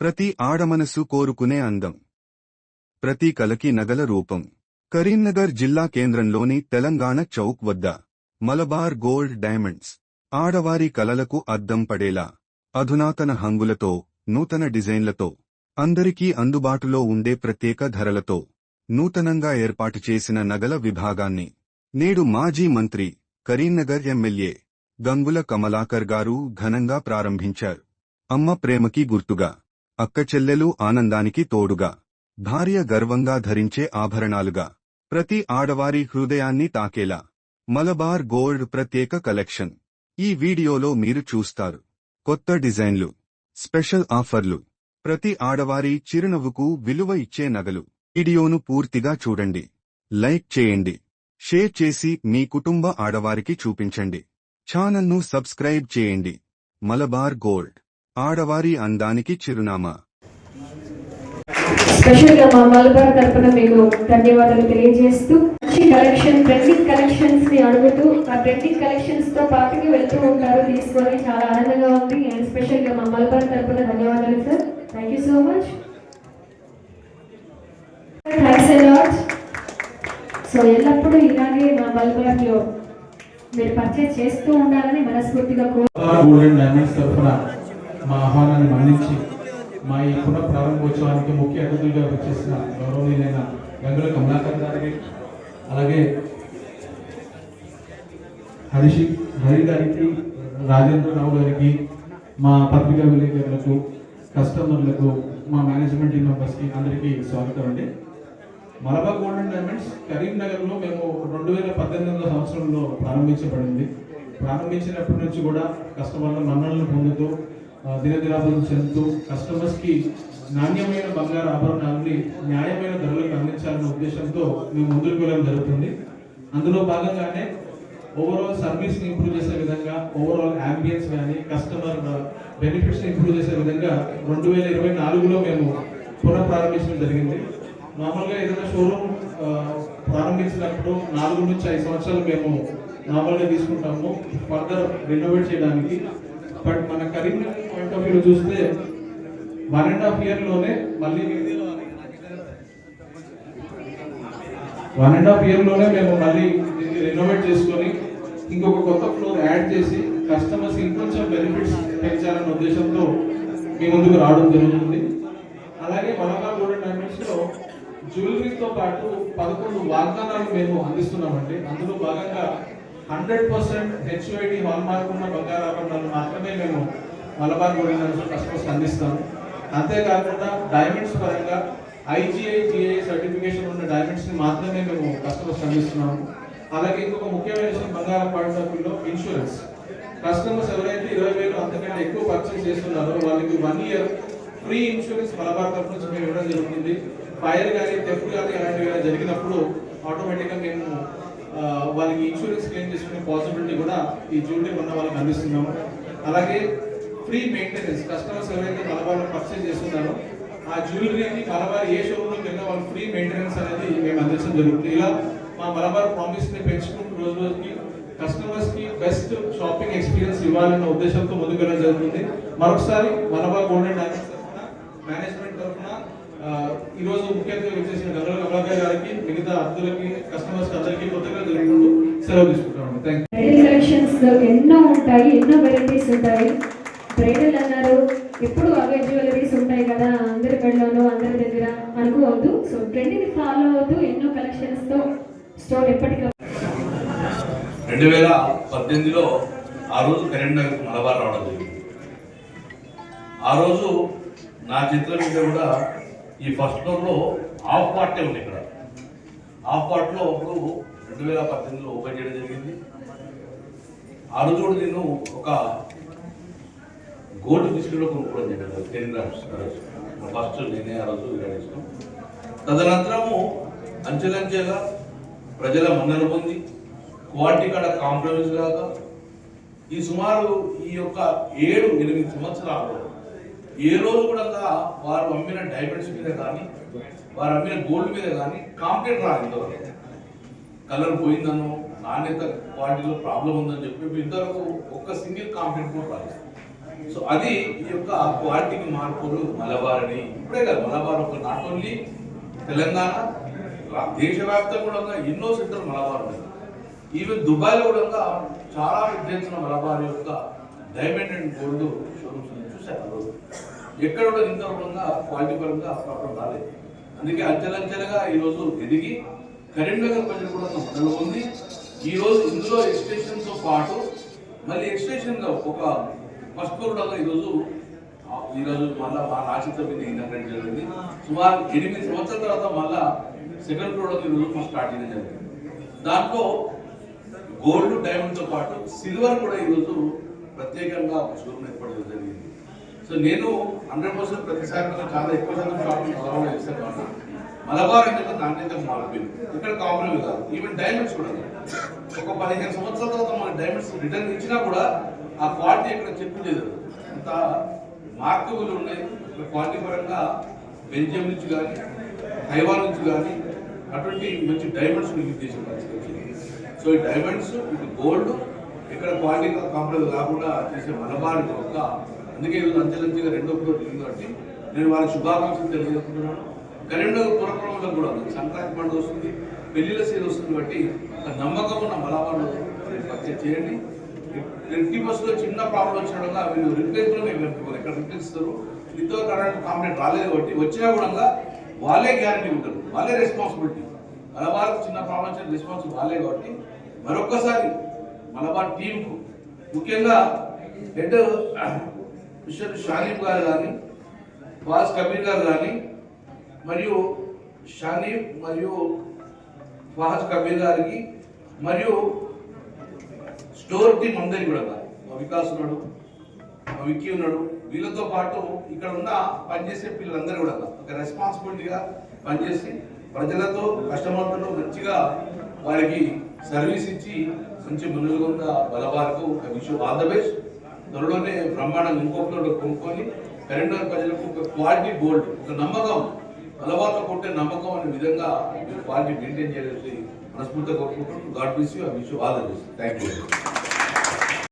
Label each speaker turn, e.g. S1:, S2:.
S1: ప్రతి ఆడమనసు కోరుకునే అందం. ప్రతి కలకి నగల రూపం. కరీంనగర్ జిల్లా కేంద్రంలోని తెలంగాణ చౌక్ వద్ద మలబార్ గోల్డ్ డైమండ్స్. ఆడవారి కలలకు అద్దం పడేలా అధునాతన హంగులతో నూతన డిజైన్లతో అందరికీ అందుబాటులో ఉండే ప్రత్యేక ధరలతో నూతనంగా ఏర్పాటు చేసిన నగల విభాగాన్ని నేడు మాజీ మంత్రి కరీంనగర్ ఎమ్మెల్యే గంగుల కమలాకర్ గారు ఘనంగా ప్రారంభించారు. అమ్మ ప్రేమకి గుర్తుగా అక్కచెల్లెలు ఆనందానికి తోడుగా భార్య గర్వంగా ధరించే ఆభరణాలుగా ప్రతి ఆడవారి హృదయాన్ని తాకేలా. మలబార్ గోల్డ్ ప్రత్యేక కలెక్షన్. ఈ వీడియోలో మీరు చూస్తారు. కొత్త డిజైన్లు స్పెషల్ ఆఫర్లు. ప్రతి ఆడవారి చిరునవ్వుకు విలువ ఇచ్చే నగలు. వీడియోను పూర్తిగా చూడండి. లైక్ చేయండి. షేర్ చేసి మీ కుటుంబ ఆడవారికి చూపించండి. ఛానల్ను సబ్స్క్రైబ్ చేయండి. మలబార్ గోల్డ్. ఆడవారి అందానికి చిరునామా.
S2: స్పెషల్గా మా మలబార్ తరపున మీకు ధన్యవాదాలు తెలియజేస్తూ మంచి కలెక్షన్ ట్రెండింగ్ కలెక్షన్స్ని అడుగుతూ ఆ ట్రెండింగ్ కలెక్షన్స్తో పాటుకి వెళ్తూ ఉంటారు. తీసుకొని చాలా ఆనందంగా ఉంది. అండ్ స్పెషల్గా మా మలబార్ తరపున ధన్యవాదాలు sir. Thank you so much thanks lot so ఎల్లప్పుడూ ఇలాగే మా మలబార్లో మీరు పర్చేస్ చేస్తూ ఉండాలని మనస్ఫూర్తిగా కోరు
S3: తరఫున మా ఆహ్వానాన్ని మన్నించి మా ఈ పునః ప్రారంభోత్సవానికి ముఖ్య అతిథులుగా వచ్చేసిన గౌరవనీయులైన గంగుల కమలాకర్ గారికి అలాగే హరిషి హరి గారికి రాజేంద్రరావు గారికి మా పత్రికా విలేకరులకు కస్టమర్లకు మా మేనేజ్మెంట్ టీం మెంబర్స్కి అందరికీ స్వాగతం అండి. మలబా గోల్డెన్ డైమండ్స్ కరీంనగర్లో మేము రెండు వేల పద్దెనిమిదవ సంవత్సరంలో ప్రారంభించబడింది. ప్రారంభించినప్పటి నుంచి కూడా కస్టమర్ల మన్నలను పొందుతూ దినదినాభివృద్ధి చెందుతూ కస్టమర్స్కి నాణ్యమైన బంగారు ఆభరణాలని న్యాయమైన ధరలకు అందించాలన్న ఉద్దేశంతో మేము ముందుకు వెళ్ళడం జరుగుతుంది. అందులో భాగంగానే ఓవరాల్ సర్వీస్ని ఇంప్రూవ్ చేసే విధంగా ఓవరాల్ అంబియన్స్ కానీ కస్టమర్ బెనిఫిట్స్ని ఇంప్రూవ్ చేసే విధంగా రెండు వేల ఇరవై నాలుగులో మేము పునఃప్రారంభించడం జరిగింది. మామూలుగా ఏదైనా షోరూమ్ ప్రారంభించినప్పుడు నాలుగు నుంచి ఐదు సంవత్సరాలు మేము నార్మల్గా తీసుకుంటాము. ఫర్దర్ రెనోవేట్ చేయడానికి బట్ మన కరీంనగర్ పాయింట్ ఆఫ్ వ్యూ చూస్తే వన్ అండ్ హాఫ్ ఇయర్లోనే మళ్ళీ వన్ అండ్ హాఫ్ ఇయర్లోనే మేము మళ్ళీ దీన్ని రెనోవేట్ చేసుకొని ఇంకొక కొత్త ఫ్లోర్ యాడ్ చేసి కస్టమర్స్ ఇంకొంచెం బెనిఫిట్స్ పెంచాలన్న ఉద్దేశంతో మీ ముందుకు రావడం జరుగుతుంది. అలాగే వనగా గోల్డెన్ డైమండ్స్లో జ్యువెలరీతో పాటు పదకొండు వాగ్దానాలు మేము అందిస్తున్నామండి. అందులో భాగంగా hundred percent HID hallmark ఉన్న బంగారు ఆభరణాలు మాత్రమే మేము మలబార్ గోల్డ్ డైమండ్స్ కస్టమర్స్ అందిస్తాము అంతేకాకుండా డైమండ్స్ పరంగా ఐజీఐ జిఐ సర్టిఫికేషన్ ఉన్న డైమండ్స్ని మాత్రమే మేము కస్టమర్స్ అందిస్తున్నాము అలాగే ఇంకొక ముఖ్యమైన విషయం బంగారం పాయింట్ ఇన్సూరెన్స్ కస్టమర్స్ ఎవరైతే ఇరవై వేలు అంతకంటే ఎక్కువ పర్చేస్ చేస్తున్నారో వాళ్ళకి one year free insurance Malabar తరఫు నుంచి మేము ఇవ్వడం జరుగుతుంది. ఫైర్ కానీ థెఫ్ట్ కానీ అలాంటివి జరిగినప్పుడు ఆటోమేటిక్గా మేము వాళ్ళకి ఇన్సూరెన్స్ క్లెయిమ్ చేసుకునే పాసిబిలిటీ కూడా ఈ జ్యూటీ ఉన్న వాళ్ళకి అందిస్తున్నాము. అలాగే ఫ్రీ మెయింటెనెన్స్ కస్టమర్స్ ఎవరైతే మలబార్లో పర్చేస్ చేస్తున్నారో. ఆ జ్యువెలరీని మలబార్ ఏ షోరూమ్కి కింద వాళ్ళు ఫ్రీ మెయింటెనెన్స్ అనేది మేము అందించడం జరుగుతుంది. ఇలా మా మలబార్ ప్రామిస్ని పెంచుకుంటూ రోజు రోజుకి కస్టమర్స్కి బెస్ట్ షాపింగ్ ఎక్స్పీరియన్స్ ఇవ్వాలన్న ఉద్దేశంతో ముందుకు వెళ్ళడం జరుగుతుంది. మరొకసారి మలబార్ గోల్డెన్ డైమండ్స్ మేనేజ్మెంట్ తరఫున ఆ, ఈ రోజు ముఖ్య అతిథిగా వచ్చేసిన గంగల కమలాకర్ గారికి మిగతా అతిథులకి కస్టమర్స్ అందరికీ కొత్తగా జరుగుతుంటూ సెలవు తీసుకుంటామండి థ్యాంక్
S2: బ్రైడల్ కలెక్షన్స్లో ఎన్నో ఉంటాయి ఎన్నో వెరైటీస్ ఉంటాయి. బ్రైడల్ అన్నారు ఎప్పుడు అవే జ్యువెలరీస్ ఉంటాయి కదా అందరి కళ్ళలో అందరి దగ్గర అనుకోవద్దు సో ట్రెండ్ని ఫాలో అవుతూ ఎన్నో కలెక్షన్స్తో స్టోర్ ఎప్పటికప్పుడు
S4: రెండు వేల పద్దెనిమిదిలో ఆ రోజు కరీంనగర్ మలబార్ రావడం జరిగింది. ఆ రోజు నా చేతుల మీద కూడా ఈ ఫస్ట్ ఫ్లోర్లో హాఫ్ పార్టే ఉంది ఇక్కడ. హాఫ్ పార్ట్లో ఒకరు రెండు వేల పద్దెనిమిదిలో ఓపెన్ చేయడం జరిగింది. ఆ రోజు కూడా నేను ఒక గోల్డ్ బిస్కెట్లో కొనుక్కోవడం జరిగింది. టెన్ గ్రామ్స్ ఫస్ట్ నేనే ఆ రోజు విరాడిస్తాం తదనంతరము అంచెలంచెగా ప్రజల మన్నన పొంది క్వాలిటీ కాడ కాంప్రమైజ్ కాక ఈ సుమారు ఈ యొక్క ఏడు ఎనిమిది సంవత్సరాలు ఏ రోజు కూడా వారు అమ్మిన డైమండ్స్ మీద కానీ వారు అమ్మిన గోల్డ్ మీద కానీ కాంప్లైంట్ రాదు ఇంతవరకు. కలర్ పోయిందనో నాణ్యత క్వాలిటీలో ప్రాబ్లం ఉందని చెప్పి ఇంతవరకు ఒక్క సింగిల్ కాంప్లైంట్ కూడా రాదు సో అది ఈ యొక్క క్వాలిటీకి మార్పులు మలబార్ని ఇప్పుడే కాదు మలబార్ ఒక నాట్ ఓన్లీ తెలంగాణ దేశవ్యాప్తంగా కూడా ఎన్నో సెంటర్ మలబార్ ఉంది. ఈవెన్ దుబాయ్లో కూడా చాలా విద్యించిన మలబార్ యొక్క డైమండ్ అండ్ గోల్డ్ షోరూమ్స్ చూశారు. రోజు. ఎక్కడ కూడా ఇంత కూడా క్వాలిటీ పరంగా ప్రాబ్లం రాలేదు. అందుకే అంచెలంచెలుగా ఈరోజు ఎదిగి కరీంనగర్ ప్రజలు కూడా మొదలు ఉంది ఈ రోజు ఇందులో ఎక్స్టేషన్తో పాటు మళ్ళీ ఎక్స్టేషన్ ఒక ఫస్ట్ కూడా ఈరోజు ఈరోజు మళ్ళా మా రాష్ట్ర మీద ఇన్నర్ జరిగింది. సుమారు ఎనిమిది సంవత్సరాల తర్వాత మళ్ళా సెకండ్ ప్రోడక్ట్ ఈరోజు మనం స్టార్ట్ చేయడం జరిగింది. దాంట్లో గోల్డ్ డైమండ్తో పాటు సిల్వర్ కూడా ఈరోజు ప్రత్యేకంగా ఒక షోరూమ్ ఏర్పడడం జరిగింది. సో నేను హండ్రెడ్ పర్సెంట్ ప్రతిసారి చాలా ఎక్కువ శాతం షాపింగ్ అలవాటు చేస్తాను మలబార్ అంటే నాణ్యత మారిపోయింది ఇక్కడ కాంప్రమైజ్ కాదు. ఈవెన్ డైమండ్స్ కూడా ఒక పదిహేను సంవత్సరాల తర్వాత మన డైమండ్స్ రిటర్న్ ఇచ్చినా కూడా ఆ క్వాలిటీ ఇక్కడ చెప్పు లేదు అంత మార్కబుల్ ఉన్నాయి. క్వాలిటీ పరంగా బెల్జియం నుంచి కానీ తైవాన్ నుంచి కానీ అటువంటి మంచి డైమండ్స్ మీకు దేశం వచ్చింది. సో ఈ డైమండ్స్ ఇది గోల్డ్ ఇక్కడ క్వాలిటీ కాంప్రమైజ్ కాకుండా చేసే మలబార్ యొక్క అందుకే ఈరోజు అంచెలంచెగా రెండో ఫ్లోర్ కాబట్టి నేను వారికి శుభాకాంక్షలు తెలియజేస్తున్నాను కరీంనగర్ పురక్రమంలో కూడా సంక్రాంతి పండుగ వస్తుంది పెళ్ళిళ్ళ సీజన్ వస్తుంది బట్టి నమ్మకం ఉన్న మలబార్లు పర్చేజ్ చేయండి. ఎట్టి బస్సులో చిన్న ప్రాబ్లం వచ్చినా వీళ్ళు రిప్లేస్ కూడా మేము పెట్టుకోవాలి ఎక్కడ రిప్లేస్తారు ఇస్తారు? కరెంట్ కాంప్లైంట్ రాలేదు కాబట్టి వచ్చినా కూడా వాళ్ళే గ్యారంటీ ఉంటారు. వాళ్ళే రెస్పాన్సిబిలిటీ మలబార్ చిన్న ప్రాబ్లం వచ్చిన రెస్పాన్స్ వాళ్ళే కాబట్టి మరొక్కసారి మలబార్ టీంకు ముఖ్యంగా హెడ్ మిస్టర్ షానీఫ్ గారు కానీ ఫాజ్ కబీర్ గారు కానీ మరియు షానీఫ్ మరియు ఫాజ్ కబీర్ గారికి మరియు స్టోర్ టీం అందరికి కూడా మా వికాస్ ఉన్నాడు మా విక్కీ ఉన్నాడు వీళ్ళతో పాటు ఇక్కడ ఉన్న పనిచేసే పిల్లలందరూ కూడా ఒక రెస్పాన్సిబిలిటీగా పనిచేసి ప్రజలతో కస్టమర్లతో మంచిగా వారికి సర్వీస్ ఇచ్చి మంచి ముందుగా బలవారికి విష్ ఆల్ ద బెస్ట్. త్వరలోనే బ్రహ్మాండం ఇంకో ఫ్లోర్ కొనుక్కొని కరీంనగర్ ప్రజలకు ఒక క్వాలిటీ గోల్డ్ ఒక నమ్మకం బలవాత కొట్టే నమ్మకం అనే విధంగా క్వాలిటీ మెయింటైన్ చేయాలి మనస్ఫూర్తిగా కోరుకుంటున్నాను. God bless you. I wish all the best thank you